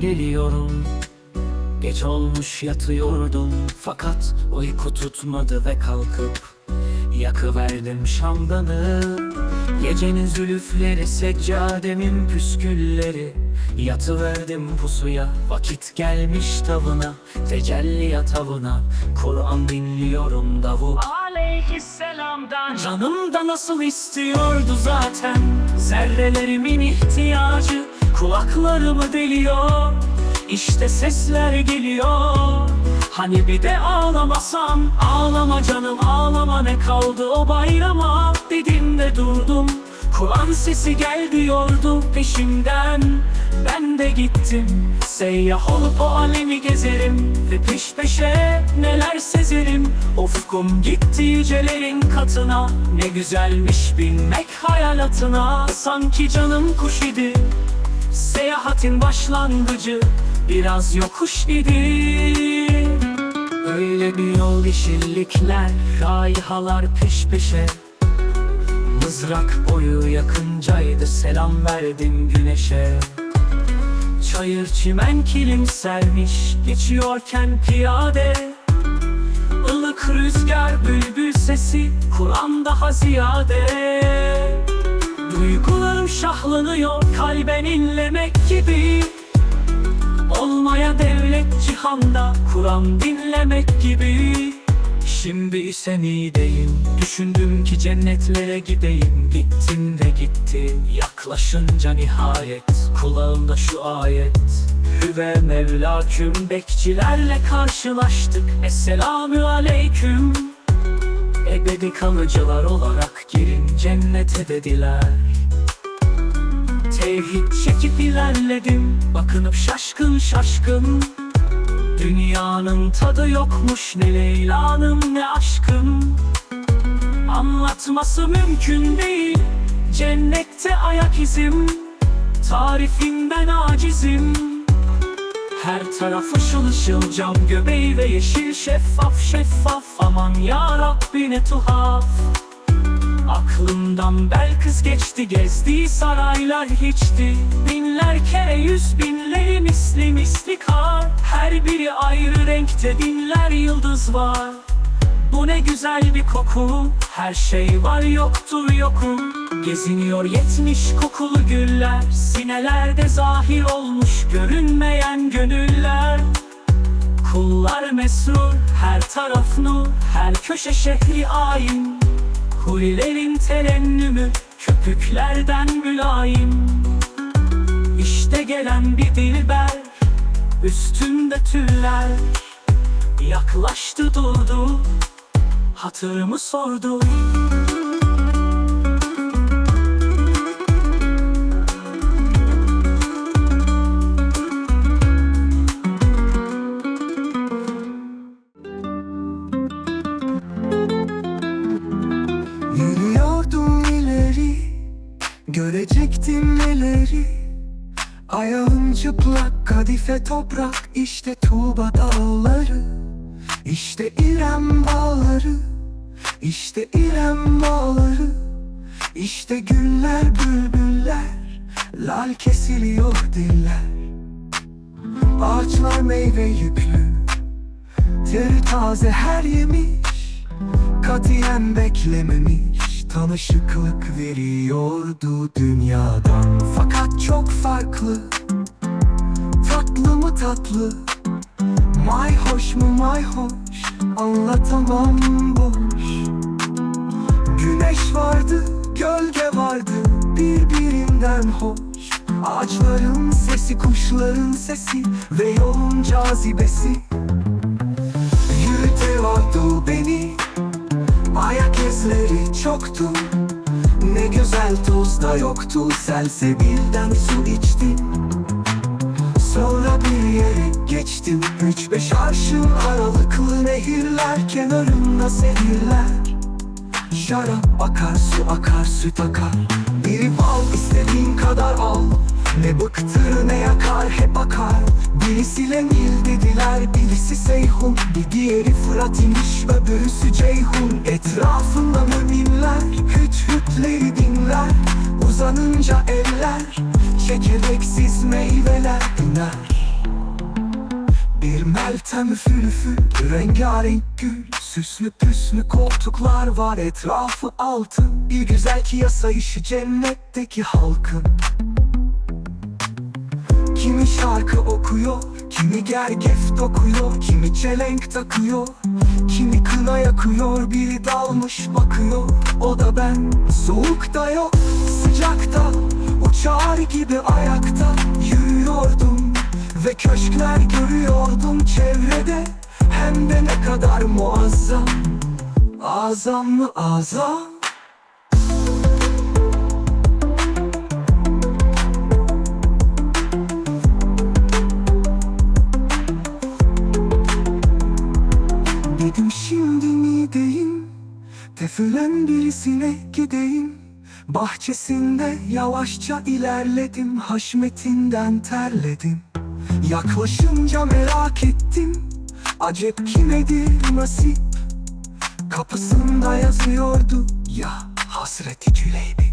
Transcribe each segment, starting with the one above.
geliyorum. Geç olmuş yatıyordum Fakat uyku tutmadı ve kalkıp Yakıverdim şamdanı. Gecenin zülüfleri seccademin püskülleri. Yatıverdim pusuya Vakit gelmiş tavına Tecelli tavına. Kur'an dinliyorum davul Aleyhisselam'dan Canım da nasıl istiyordu zaten? Zerrelerimin ihtiyacı Kulaklarımı deliyor. İşte sesler geliyor. Hani bir de ağlamasam Ağlama canım ağlama ne kaldı o bayrama? Dedim de durdum Kur'an sesi gel diyordu peşimden. Ben de gittim Seyyah olup o alemi gezerim Ve peş peşe neler sezerim. Ufkum gitti yücelerin katına Ne güzelmiş binmek hayalatına. Sanki canım kuş idi Seyahatin başlangıcı biraz yokuş idi. Öyle bir yol yeşillikler, raihalar peş peşe. Mızrak boyu yakıncaydı selam verdim güneşe. Çayır çimen kilim sermiş geçiyorken piyade. Ilık rüzgar bülbül sesi Kur'an daha ziyade Duygularım şahlanıyor kalben inlemek gibi. Olmaya devlet cihanda Kur'an dinlemek gibi. Şimdi ise nideyim Düşündüm ki cennetlere gideyim. Gittim de gittim Yaklaşınca nihayet. Kulağımda şu ayet Hüve Mevlaküm Bekçilerle karşılaştık. Esselamü aleyküm. Ebedi kalıcılar olarak cennete dediler. Tevhid çekip ilerledim Bakınıp şaşkın şaşkın. Dünyanın tadı yokmuş ne Leyla'nın ne aşkın. Anlatması mümkün değil Cennette ayak izim. Tarifinden acizim. Her tarafı ışıl ışıl cam göbeği ve yeşil şeffaf şeffaf. Aman ya Rabbi ne tuhaf Aklımdan Belkıs geçti gezdiği saraylar hiçti. Binler kere yüz binleri misli misli kar. Her biri ayrı renkte binler yıldız var. Bu ne güzel bir koku Her şey var yoktur yokum. Geziniyor yetmiş kokulu güller Sinelerde zahir olmuş görünmeyen gönüller. Kullar mesrur, her taraf nur, her köşe şehri ayin Hurilerin terennümü, köpüklerden mülayim. İşte gelen bir dilber, üstünde tüller. Yaklaştı durdu, hatırımı sordu çıplak kadife toprak işte Tuğba dağları İşte İrem bağları İşte İrem bağları İşte güller bülbüller Lal kesiliyor diller. Ağaçlar meyve yüklü Teri taze her yemiş Katiyen beklememiş Tanışıklık veriyordu dünyadan. Fakat çok farklı Tatlı mı tatlı? Mayhoş mu mayhoş Anlatamam boş. Güneş vardı, gölge vardı Birbirinden hoş. Ağaçların sesi, kuşların sesi Ve yolun cazibesi. Yürütüyordu beni Ayak izleri çoktu. Ne güzel toz da yoktu Selsebilden su içtim geçtim. Üç beş arşın aralıklı nehirler Kenarında sehirler Şarap akar, su akar, süt akar. Birip al, istediğin kadar al. Ne bıktır ne yakar, hep akar. Birisiyle Nil dediler, birisi Seyhun. Bir diğeri Fırat imiş, öbürüsü Ceyhun. Etrafında müminler, hüt hütleri dinler. Uzanınca eller, çekirdeksiz meyveler iner Bir meltem üfül üfül rengarenk gül Süslü püslü koltuklar var etrafı altın. Bir güzel ki yaşayışı cennetteki halkın. Kimi şarkı okuyor, kimi gergef dokuyor Kimi çelenk takıyor, kimi kına yakıyor Biri dalmış bakıyor, o da ben Soğukta yok, sıcakta Uçar gibi ayakta Yürüyordum ve köşkler görüyordum çevrede. Hem de ne kadar muazzam. Azam mı azam? Dedim şimdi mi deyim Tefülen birisine gideyim. Bahçesinde yavaşça ilerledim. Haşmetinden terledim Yaklaşınca merak ettim. Acep kimedir nasip? Kapısında yazıyordu ya Hasreti Cüleybi.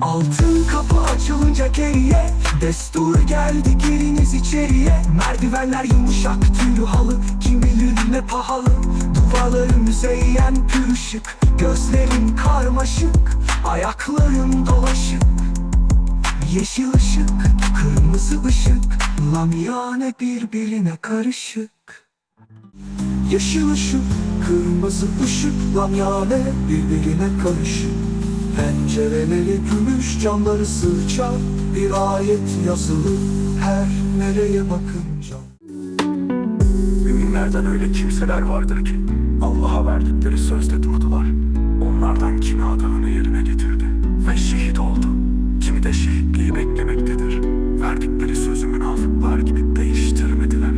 Altın kapı açılınca geriye Destur geldi giriniz içeriye. Merdivenler yumuşak tüylü halı Kim bilir ne pahalı. Duvarları müzeyyen pürüşük Gözlerin karmaşık Ayakların dolaşık Yeşil ışık, kırmızı ışık Lamyane birbirine karışık Yeşil ışık, kırmızı ışık Lamyane birbirine karışık Pencereleri gümüş camları sırça Bir ayet yazılı her nereye bakınca Müminlerden öyle kimseler vardır ki Allah'a verdikleri sözde durdular. Onlardan kimi adağını yerine getirdi ve şehit oldu. De şehitliği beklemektedir. Verdikleri sözü münafıklar gibi değiştirmediler.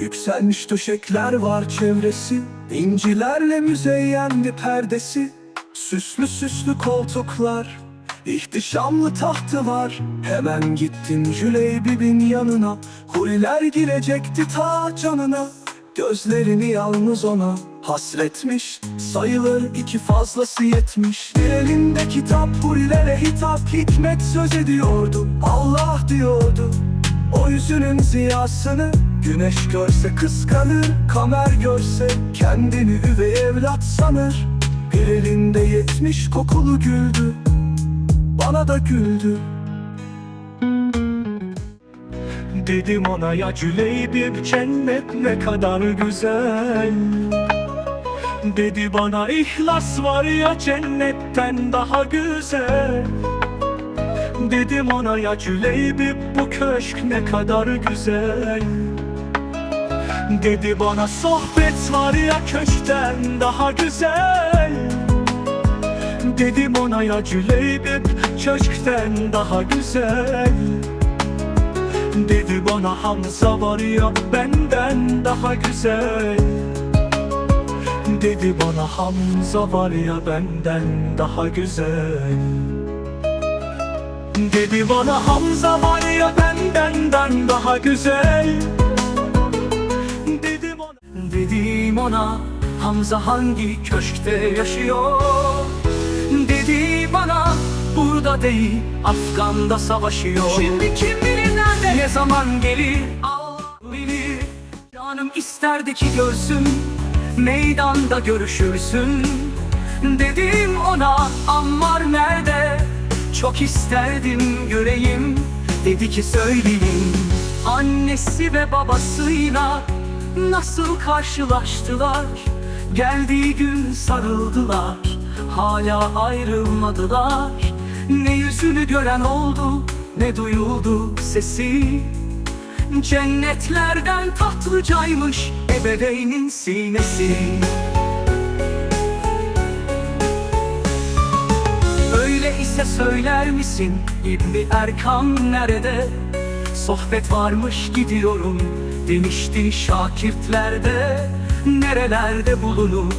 Yükselmiş döşekler var çevresi İncilerle müzeyyendi perdesi Süslü süslü koltuklar İhtişamlı tahtı var Hemen gittim Jüleybib'in yanına Huriler girecekti ta canına Gözlerini yalnız ona hasretmiş Sayılır iki fazlası yetmiş. Bir elinde kitap hurilere hitap Hikmet söz ediyordu. Allah diyordu o yüzünün ziyasını. Güneş görse kıskanır Kamer görse kendini üvey evlat sanır. Bir elinde yetmiş kokulu güldü Bana da güldü. Dedim ona ya Cüleybip cennet ne kadar güzel Dedi bana ihlas var ya cennetten daha güzel. Dedim ona ya Cüleybip bu köşk ne kadar güzel. Dedi bana sohbet var ya köşkten daha güzel. Dedim ona ya Cüleybip köşkten daha güzel. Dedi bana Hamza var ya benden daha güzel Dedi bana Hamza var ya benden daha güzel. Dedi bana Hamza var ya bendenden daha güzel. Dedim ona Dedim ona Hamza hangi köşkte yaşıyor? Dedi bana burada değil Afgan'da savaşıyor. Şimdi kim bilir nerede? Ne zaman gelir? Allah bilir. Canım isterdi ki görsün Meydanda görüşürsün. Dedim ona Ammar nerede? Çok isterdim göreyim Dedi ki söyleyeyim. Annesi ve babasıyla Nasıl karşılaştılar? Geldiği gün sarıldılar Hala ayrılmadılar. Ne yüzünü gören oldu Ne duyuldu sesi. Cennetlerden tatlıcaymış Ebeveynin sinesi. Öyle ise söyler misin? İbni Erkam nerede? Sohbet varmış gidiyorum Demişti şakirtlerde. Nerelerde bulunur?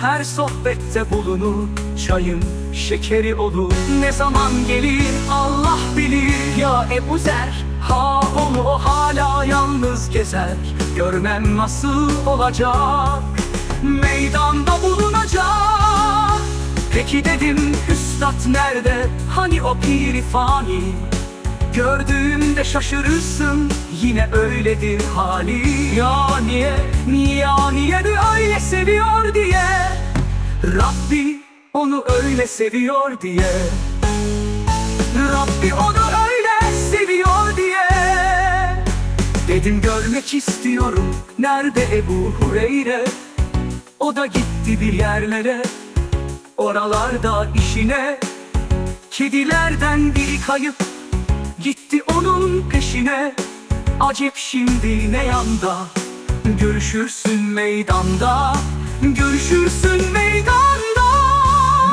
Her sohbette bulunur Çayın şekeri olur. Ne zaman gelir? Allah bilir. Ya Ebu Zer Ha onu hala yalnız gezer. Görmem nasıl olacak? Meydanda bulunacak. Peki dedim üstad nerede? Hani o piri fani? Gördüğünde şaşırırsın yine öyledir hali. Ya niye, ya niye de öyle seviyor diye. Rabbi onu öyle seviyor diye. Rabbi onu Dedim görmek istiyorum. Nerede Ebu Hureyre? O da gitti bir yerlere. Oralarda işine. Kedilerden biri kayıp Gitti onun peşine. Acep şimdi ne yanda? Görüşürsün meydanda. Görüşürsün meydanda.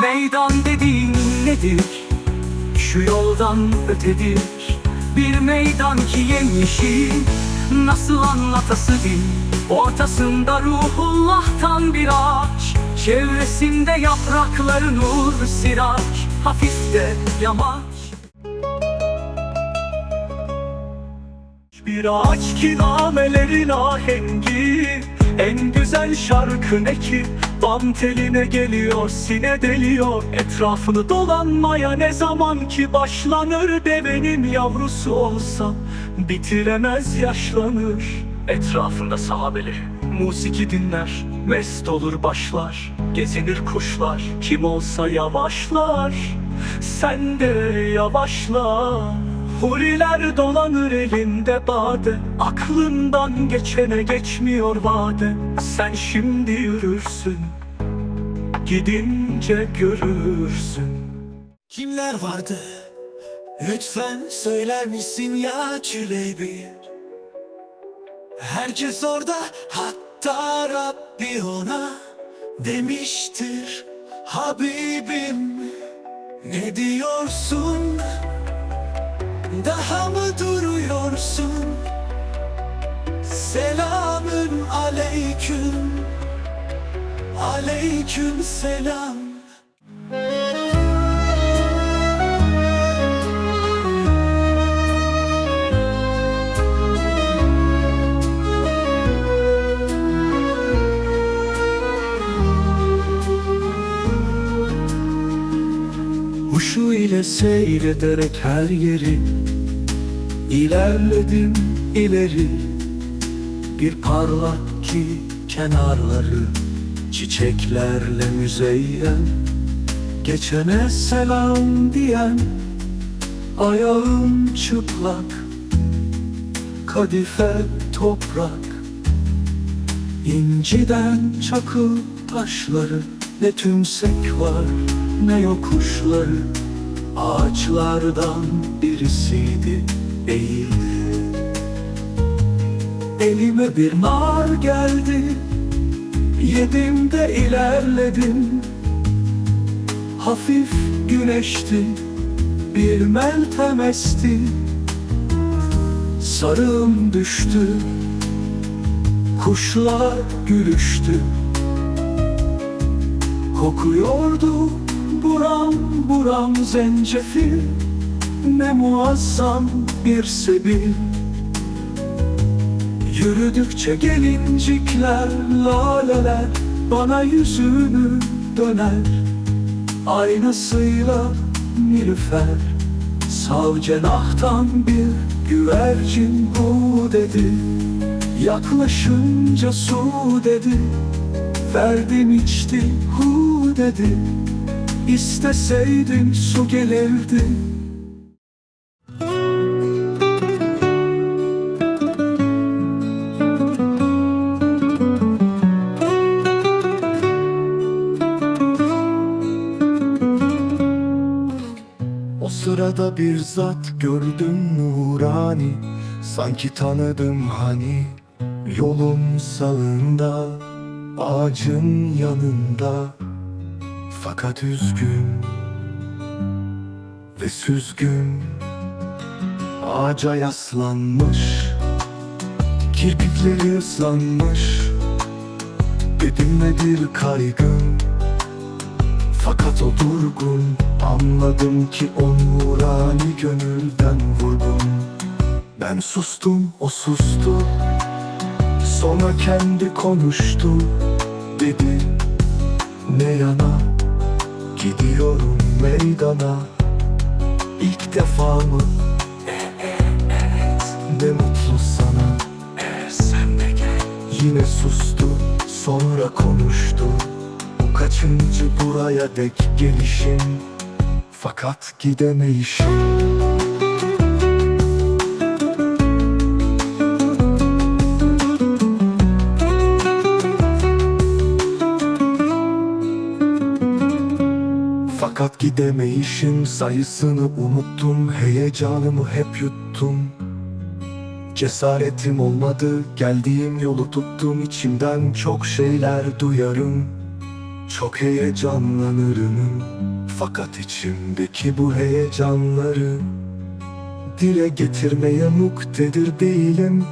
Meydan dediğin nedir? Şu yoldan ötedir. Bir meydan ki yemyeşil Nasıl anlatası dil Ortasında ruhullah'tan bir ağaç Çevresinde yaprakları nur siraç Hafif de yamaç. Bir ağaç ki namelerin ahengi. En güzel şarkı ne ki Bam teline geliyor sine deliyor. Etrafını dolanmaya ne zaman ki başlanır Devenin yavrusu olsa. Bitiremez yaşlanır. Etrafında sahabeleri Musiki dinler. Mest olur başlar Gezinir kuşlar. Kim olsa yavaşlar Sen de yavaşla Huriler dolanır elinde bade Aklından geçene geçmiyor vade Sen şimdi yürürsün Gidince görürsün Kimler vardı? Lütfen söyler misin ya Çülebi? Herkes orada hatta Rabbi ona demiştir Habibim ne diyorsun? Daha mı duruyorsun? Selamün aleyküm Aleyküm selam İle seyrederek her yeri ilerledim ileri. Bir parlak ki kenarları Çiçeklerle müzeyyen. Geçene selam diyen Ayağım çıplak. Kadife toprak İnciden çakıl taşları. Ne tümsek var ne yokuşları Ağaçlardan birisiydi eğildi Elime bir nar geldi Yedim de ilerledim. Hafif güneşti Bir meltem esti Sarığım düştü Kuşlar gülüştü. Kokuyordu buram buram zencefil Ne muazzam bir sebil. Yürüdükçe gelincikler, laleler Bana yüzünü döner. Aynasıyla nilüfer Sav cenahtan bir güvercin bu dedi. Yaklaşınca su dedi Verdim içti hu dedi İsteseydin su gelirdi. O sırada bir zat gördüm nurani. Sanki tanıdım hani Yolun sağında Ağacın yanında Fakat üzgün Ve süzgün Ağaca yaslanmış Kirpikleri ıslanmış Dedim nedir kaygın. Fakat o durgun Anladım ki o nurani gönülden vurgun. Ben sustum o sustu Sonra kendi konuştu Dedi ne yana Gidiyorum meydana. İlk defa mı? Ne mutlu sana. Sen de gel. Yine sustu sonra konuştu. Bu kaçıncı buraya dek gelişim? Fakat gidemeyişim. Fakat gidemeyişim sayısını unuttum. Heyecanımı hep yuttum. Cesaretim olmadı Geldiğim yolu tuttum. İçimden çok şeyler duyarım. Çok heyecanlanırım. Fakat içimdeki bu heyecanları Dile getirmeye muktedir değilim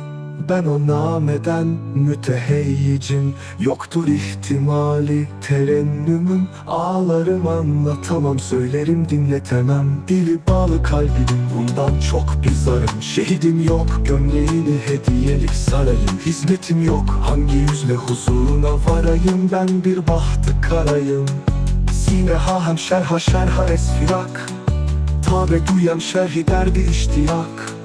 Ben o nameden müteheyyicim. Yoktur ihtimali terennümüm. Ağlarım anlatamam söylerim dinletemem. Dili bağlı kalbim bundan çok bizarım Şehidim yok gömleğini hediyelik sarayım. Hizmetim yok hangi yüzle huzuruna varayım? Ben bir bahtı karayım. Sine ha hem şerha şerha esfirak. Tabe duyan şerhi derdi iştiyak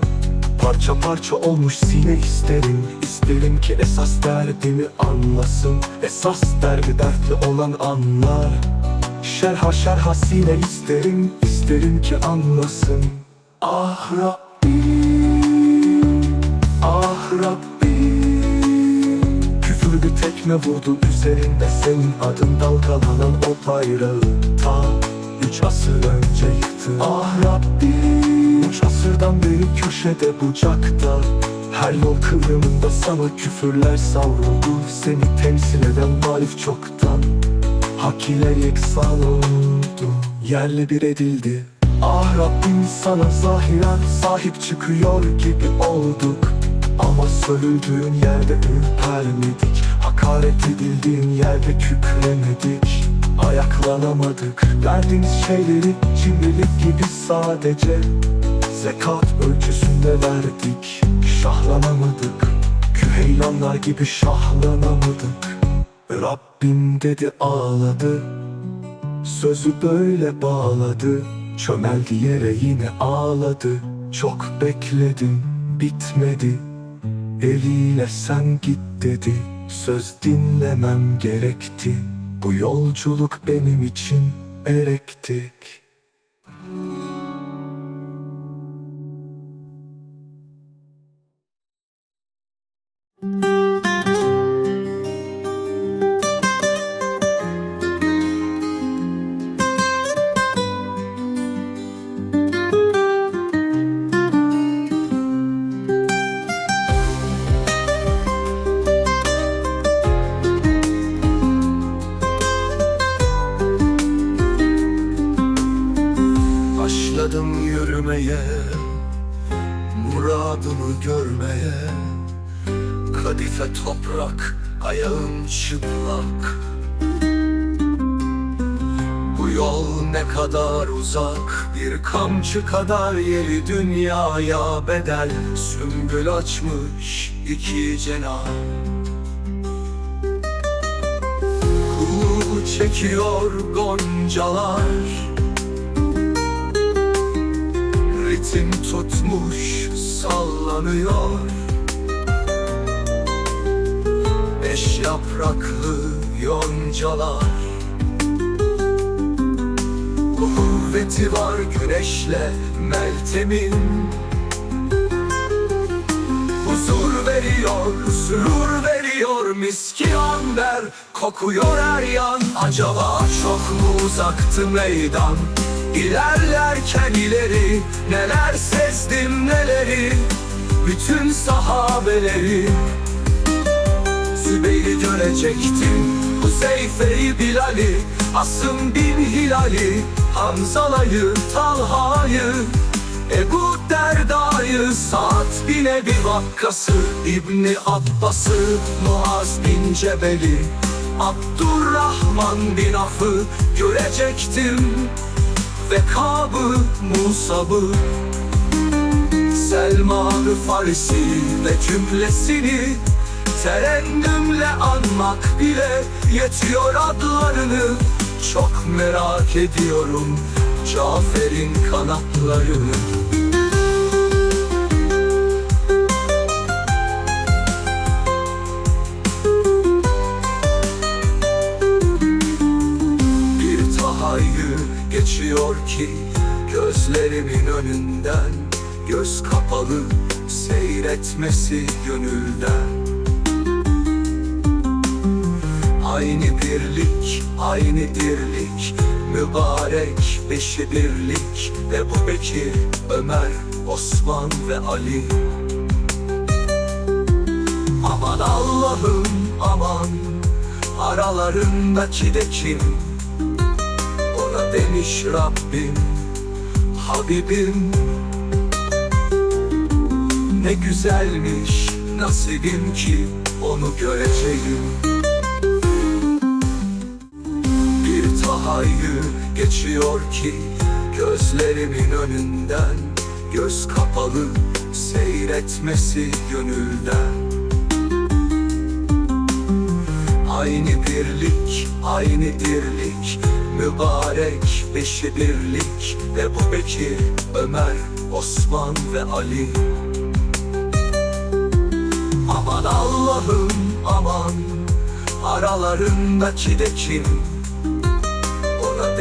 Parça parça olmuş sine isterim. İsterim ki esas derdimi anlasın. Esas derdi dertli olan anlar. Şerha şerha sine isterim. İsterim ki anlasın. Ah Rabbim Ah Rabbim. Küfür bir tekme vurdu üzerinde senin adın dalgalanan o bayrağı. Ta üç asır önce yıktı Ah Rabbim Üç asırdan beri köşede bucakta. Her yol kıvrımında sana küfürler savruldu. Seni temsil eden marif çoktan. Hak ile yeksan oldu. Yerle bir edildi. Ah Rabbim sana zahiren sahip çıkıyor gibi olduk. Ama sövüldüğün yerde ürpermedik. Hakaret edildiğin yerde kükremedik. Ayaklanamadık. Verdiğiniz şeyleri cimrilik gibi sadece Zekat ölçüsünde verdik Şahlanamadık. Küheylanlar gibi şahlanamadık. Rabbim dedi ağladı. Sözü böyle bağladı. Çömeldi yere yine ağladı. Çok bekledim bitmedi. Eliyle sen git dedi. Söz dinlemem gerekti. Bu yolculuk benim için erektik kadar uzak Bir kamçı kadar yeri dünyaya bedel. Sümbül açmış iki cenah Kulu çekiyor goncalar. Ritim tutmuş sallanıyor. Beş yapraklı yoncalar Kuvveti var güneşle Meltem'in. Huzur veriyor, sürur veriyor Miski amber kokuyor her yan. Acaba çok mu uzaktı meydan? İlerlerken ileri Neler sezdim neleri? Bütün sahabeleri Zübeyir'i görecektim Huzeyfe'yi Bilal'i Asım bin Hilal'i Hamzala'yı Talha'yı Ebu Derda'yı Sa'd bin Ebi Vakkas'ı İbni Abbas'ı Muaz bin Cebel'i Abdurrahman bin Af'ı görecektim ve Kab'ı, Musab'ı Selman'ı Farisi ve cümlesini Terennümle anmak bile yetiyor adlarını çok merak ediyorum Cafer'in kanatlarını. Bir tahayyül geçiyor ki Gözlerimin önünden Göz kapalı seyretmesi gönülden. Aynı birlik, aynı dirlik Mübarek beşi birlik. Ebu Bekir, Ömer, Osman ve Ali. Aman Allah'ım aman Aralarındaki de kim? Ona demiş Rabbim Habibim. Ne güzelmiş nasibim ki Onu göreceğim Tahayyül geçiyor ki Gözlerimin önünden Göz kapalı seyretmesi gönülden. Aynı birlik, aynı dirlik Mübarek beşi birlik Ebu Bekir, Ömer, Osman ve Ali. Aman Allah'ım aman Aralarındaki de kim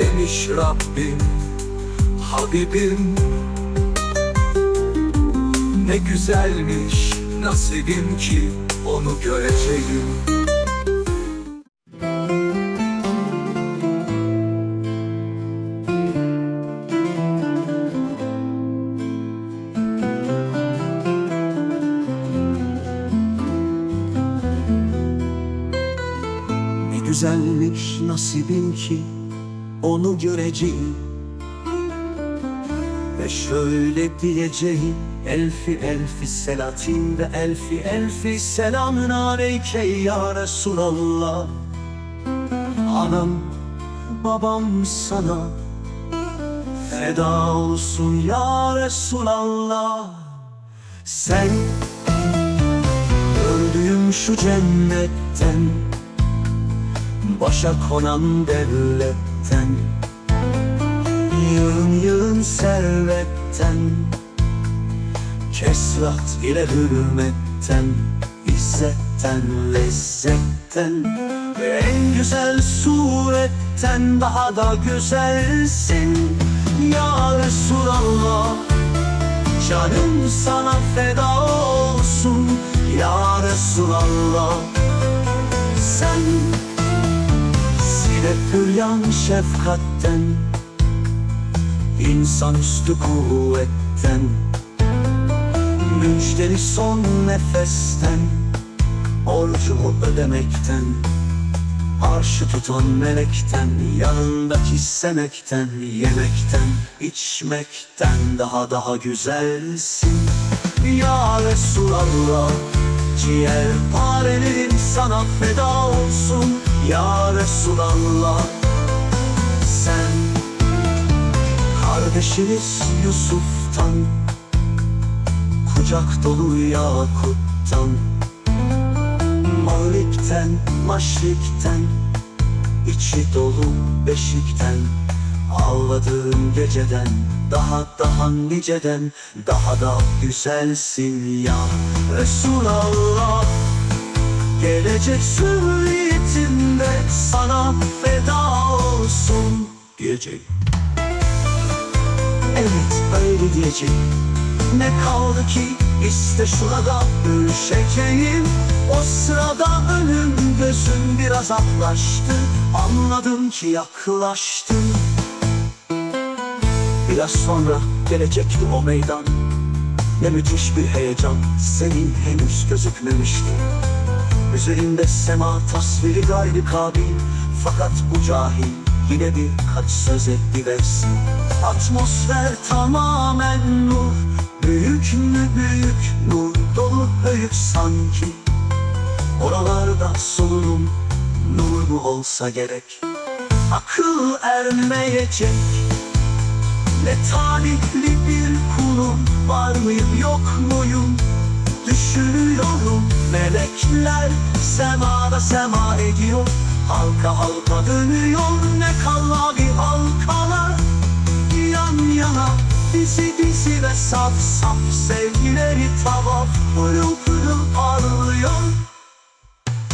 demiş Rabbim Habibim. Ne güzelmiş nasibim ki Onu göreceğim. Güzelmiş nasibim ki onu göreceğim. Ve şöyle diyeceğim Elfi elfi selatin ve elfi elfi selamün aleyke ya Resulallah. Anam babam sana feda olsun ya Resulallah. Sen gördüğüm şu cennetten Başa konan devletten Yığın yığın servetten Kesrat ile hürmetten İzzetten, lezzetten Ve en güzel suretten Daha da güzelsin Ya Resulallah Canım sana feda olsun Ya Resulallah Sen Sile püryan şefkatten İnsanüstü kuvvetten Müjdeli son nefesten Borcumu ödemekten Arşı tutan melekten Yanındaki semekten Yemekten, içmekten Daha daha güzelsin. Ya Resulallah Ciğer parelerim sana feda olsun Ya Resulallah Sen Kardeşiniz Yusuf'tan Kucak dolu yakuttan Mağripten, maşrikten içi dolu beşikten Ağladığım geceden Daha daha niceden Daha da güzelsin ya Resulallah. Gelecek sürriyetimde Sana feda olsun Diyecek. Evet öyle diyecek. Ne kaldı ki işte şurada Ürşeceğim O sırada önüm gözüm biraz aklaştı Anladım ki yaklaştım. Biraz sonra gelecekti o meydan. Ne müthiş bir heyecan. Senin henüz gözükmemişti Üzerinde sema tasviri gayri kabil. Fakat bu cahil yine birkaç söz etti versin. Atmosfer tamamen nur. Büyük mü büyük nur? Dolu höyük sanki. Oralarda solunum nur mu olsa gerek? Akıl ermeyecek Ne talihli bir kulum Var mıyım yok muyum Düşünüyorum. Melekler Semada sema ediyor. Halka halka dönüyor. Ne kallabi halkalar Yan yana dizi dizi ve saf saf Sevgileri tavaf pırıl pırıl parlıyor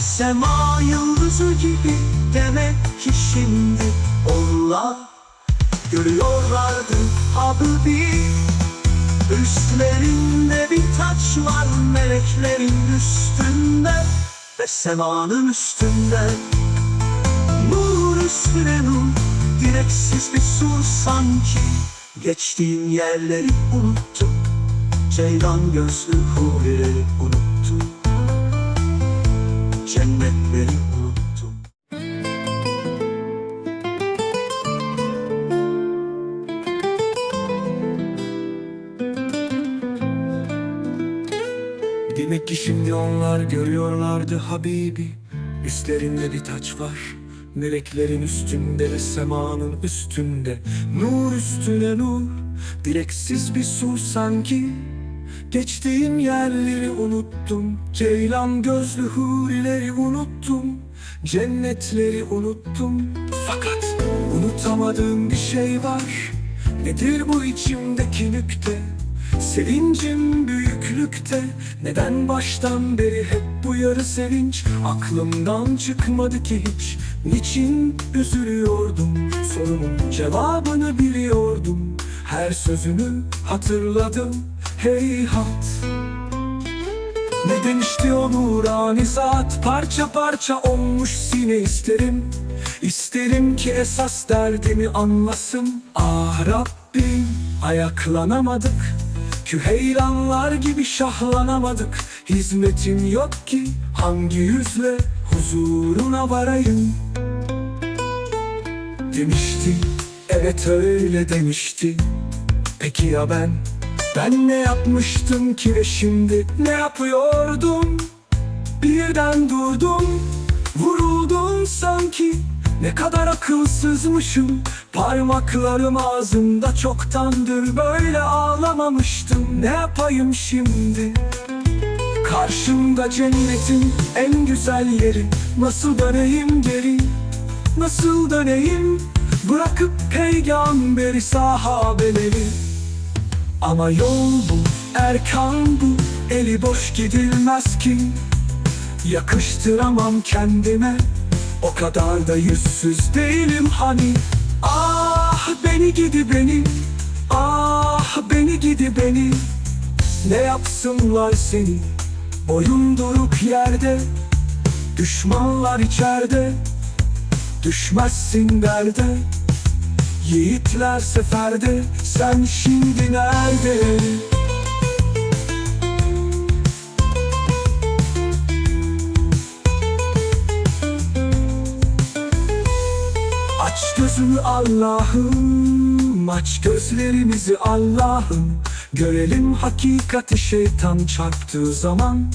Sema yıldızı gibi demek ki şimdi onlar Görüyorlardı Habibi Üstlerinde bir taç var meleklerin üstünde Ve semanın üstünde. Nur üstüne nur Direksiz bir sur sanki. Geçtiğim yerleri unuttum Ceylan gözlü hurileri unuttum. Cennetleri unuttum Demek ki şimdi onlar görüyorlardı Habibi. Üstlerinde bir taç var Meleklerin üstünde ve semanın üstünde. Nur üstüne nur Direksiz bir sur sanki. Geçtiğim yerleri unuttum Ceylan gözlü hurileri unuttum. Cennetleri unuttum. Fakat unutamadığım bir şey var. Nedir bu içimdeki nükte? Sevincim büyüklükte Neden baştan beri hep bu yarı sevinç? Aklımdan çıkmadı ki hiç. Niçin üzülüyordum? Sorumun cevabını biliyordum. Her sözünü hatırladım. Heyhat ne demişti o nurani zat Parça parça olmuş sine isterim? İsterim ki esas derdimi anlasın. Ah Rabbim ayaklanamadık Küheylanlar gibi şahlanamadık Hizmetin yok ki hangi yüzle huzuruna varayım Demişti evet öyle demişti Peki ya ben? Ben ne yapmıştım ki ve şimdi ne yapıyordum? Birden durdum, vuruldum sanki Ne kadar akılsızmışım Parmaklarım ağzımda çoktandır Böyle ağlamamıştım. Ne yapayım şimdi? Karşımda cennetin en güzel yeri. Nasıl döneyim geri? Nasıl döneyim? Bırakıp peygamberi sahabeleri. Ama yol bu, erkan bu. Eli boş gidilmez ki. Yakıştıramam kendime. O kadar da yüzsüz değilim hani Ah beni gidi beni. Ah beni gidi beni. Ne yapsınlar seni? Boyunduruk yerde. Düşmanlar içeride. Düşmezsin derde. Yiğitler seferde. Sen şimdi nerede? Allah'ım Aç gözlerimizi Allah'ım. Görelim hakikati şeytan çarptığı zaman.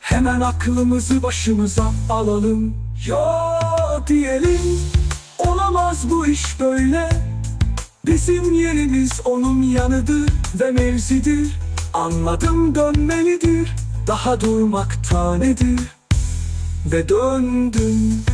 Hemen aklımızı başımıza alalım. Yo diyelim Olamaz bu iş böyle. Bizim yerimiz onun yanıdır ve mevzidir. Anladım dönmelidir Daha durmakta nedir? Ve döndüm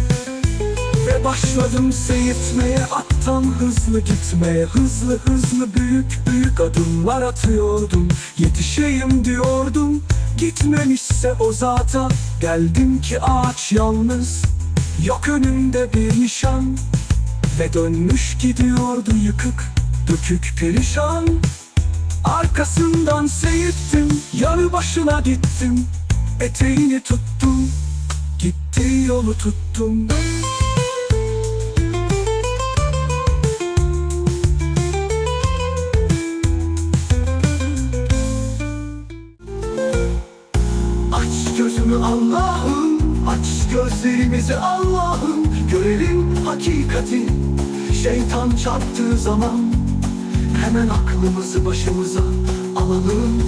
Ve başladım seyitmeye Attan hızlı gitmeye Hızlı hızlı büyük büyük adımlar atıyordum. Yetişeyim diyordum Gitmemişse o zata. Geldim ki ağaç yalnız Yok önümde bir nişan. Ve dönmüş gidiyordu yıkık Dökük perişan. Arkasından seyittim Yanı başına gittim. Eteğini tuttum Gittiği yolu tuttum gözlerimizi Allah'ım Görelim hakikati. Şeytan çarptığı zaman Hemen aklımızı başımıza alalım.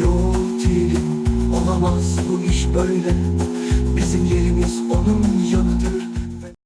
Yok değilim Olamaz bu iş böyle. Bizim yerimiz onun yanıdır